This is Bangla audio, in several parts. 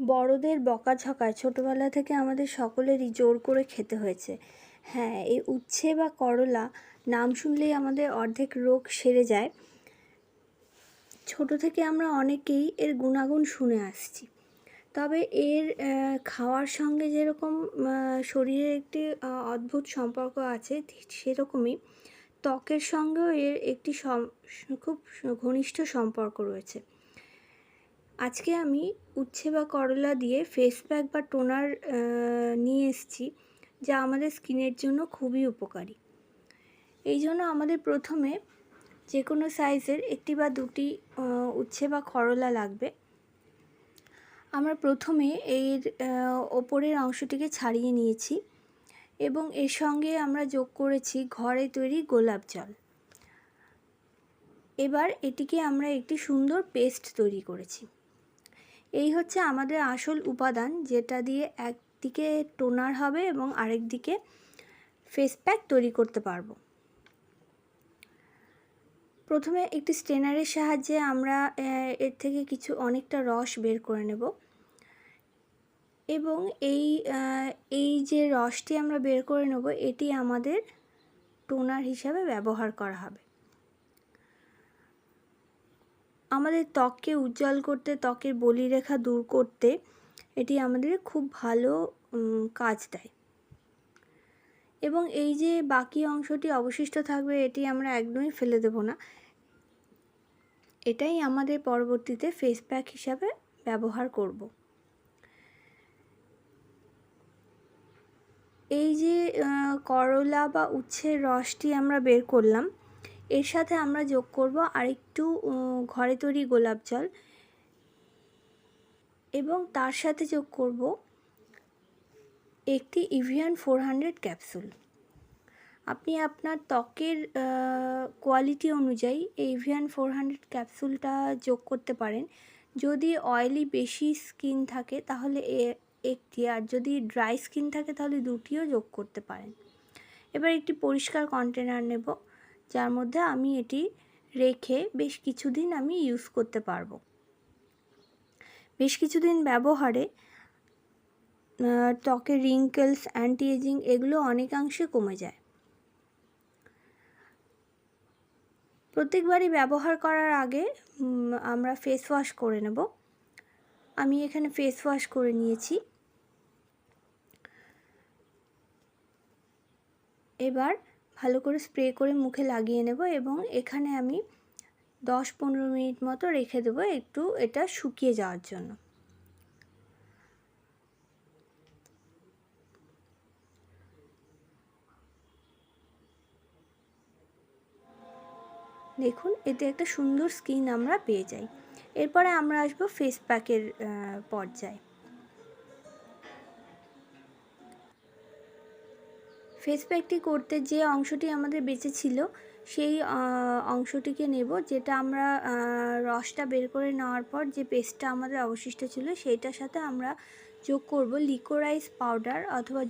বড়দের বকাঝকায় ছোটোবেলা থেকে আমাদের সকলেরই জোর করে খেতে হয়েছে। হ্যাঁ এই উচ্ছে বা করলা নাম শুনলেই আমাদের অর্ধেক রোগ সেরে যায়। ছোটো থেকে আমরা অনেকেই এর গুণাগুণ শুনে আসছি। তবে এর খাওয়ার সঙ্গে যেরকম শরীরের একটি অদ্ভুত সম্পর্ক আছে সেরকমই ত্বকের সঙ্গেও এর একটি খুব ঘনিষ্ঠ সম্পর্ক রয়েছে। আজকে আমি উচ্ছে বা করলা দিয়ে ফেস প্যাক বা টোনার নিয়ে এসেছি, যা আমাদের স্কিনের জন্য খুবই উপকারী। এই জন্য আমাদের প্রথমে যে কোনো সাইজের একটি বা দুটি উচ্ছে বা করলা লাগবে। আমরা প্রথমে এর ওপরের অংশটিকে ছাড়িয়ে নিয়েছি এবং এর সঙ্গে আমরা যোগ করেছি ঘরে তৈরি গোলাপ জল। এবার এটিকে আমরা একটি সুন্দর পেস্ট তৈরি করেছি। এই হচ্ছে আমাদের আসল উপাদান, যেটা দিয়ে একদিকে টোনার হবে এবং আরেক দিকে ফেস প্যাক তৈরি করতে পারব। প্রথমে একটি স্টেনারের সাহায্যে আমরা এর থেকে কিছু অনেকটা রস বের করে নেব। এবং এই এই যে রসটি আমরা বের করে নেব, এটি আমাদের টোনার হিসাবে ব্যবহার করা হবে। আমাদের ত্বককে উজ্জ্বল করতে, ত্বকের বলিরেখা দূর করতে এটি আমাদের খুব ভালো কাজ দেয়। এবং এই যে বাকি অংশটি অবশিষ্ট থাকবে, এটি আমরা একদমই ফেলে দেব না। এটাই আমাদের পরবর্তীতে ফেস প্যাক হিসাবে ব্যবহার করব। এই যে করলা বা উচ্ছের রসটি আমরা বের করলাম এর সাথে আমরা যোগ করব আরেকটু ঘরে তৈরি গোলাপ জল। এবং তার সাথে যোগ করব একটি ইভিয়ান ফোর হান্ড্রেড ক্যাপসুল আপনি আপনার ত্বকের কোয়ালিটি অনুযায়ী এই ইভিয়ান ফোর হান্ড্রেড ক্যাপসুলটা যোগ করতে পারেন। যদি অয়েলি বেশি স্কিন থাকে তাহলে একটি, আর যদি ড্রাই স্কিন থাকে তাহলে দুটিও যোগ করতে পারেন। এবার একটি পরিষ্কার কন্টেনার নেব। যার মধ্যে আমি এটি রেখে বেশ কিছুদিন আমি ইউজ করতে পারব। বেশ কিছুদিন ব্যবহারে ত্বকের রিঙ্কেলস অ্যান্টি এজিং এগুলো অনেকাংশে কমে যায়। প্রত্যেকবারই ব্যবহার করার আগে আমরা ফেস ওয়াশ করে নেব। আমি এখানে ফেস ওয়াশ করে নিয়েছি। এবার ভালো করে স্প্রে করে মুখে লাগিয়ে নেব এবং এখানে আমি দশ পনেরো মিনিট মতো রেখে দেবো একটু এটা শুকিয়ে যাওয়ার জন্য। দেখুন, এতে একটা সুন্দর স্কিন আমরা পেয়ে যাই। এরপরে আমরা আসব ফেস প্যাকের পর্যায়ে। ফেস প্যাকটি করতে যে অংশটি আমাদের বেঁচে ছিল, সেই অংশটিকে নেব, যেটা আমরা রসটা বের করে নেওয়ার পর যে পেস্টটা আমাদের অবশিষ্ট ছিল, সেইটার সাথে আমরা যোগ করব লিকোরাইস পাউডার অথবা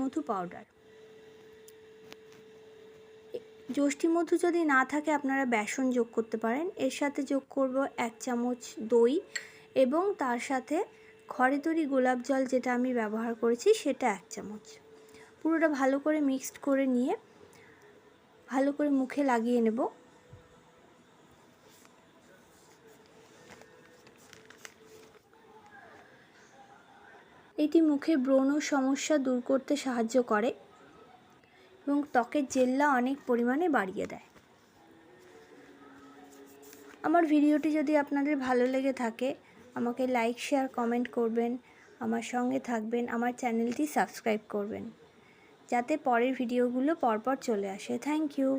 মধু পাউডার মধু যদি না থাকে আপনারা বেসন যোগ করতে পারেন, এর সাথে যোগ করব এক চামচ দই এবং তার সাথে ঘরে তৈরি গোলাপ জল যেটা আমি ব্যবহার করেছি, সেটা এক চামচ। পুরোটা ভালো করে মিক্সড করে নিয়ে ভালো করে মুখে লাগিয়ে নেব। এটি মুখে ব্রণ সমস্যা দূর করতে সাহায্য করে এবং ত্বকের জেল্লা অনেক পরিমাণে বাড়িয়ে দেয়। আমার ভিডিওটি যদি আপনাদের ভালো লেগে থাকে, আমাকে লাইক শেয়ার কমেন্ট করবেন, আমার সঙ্গে থাকবেন, আমার চ্যানেলটি সাবস্ক্রাইব করবেন। যাতে পরের ভিডিওগুলো পরপর চলে আসে। Thank you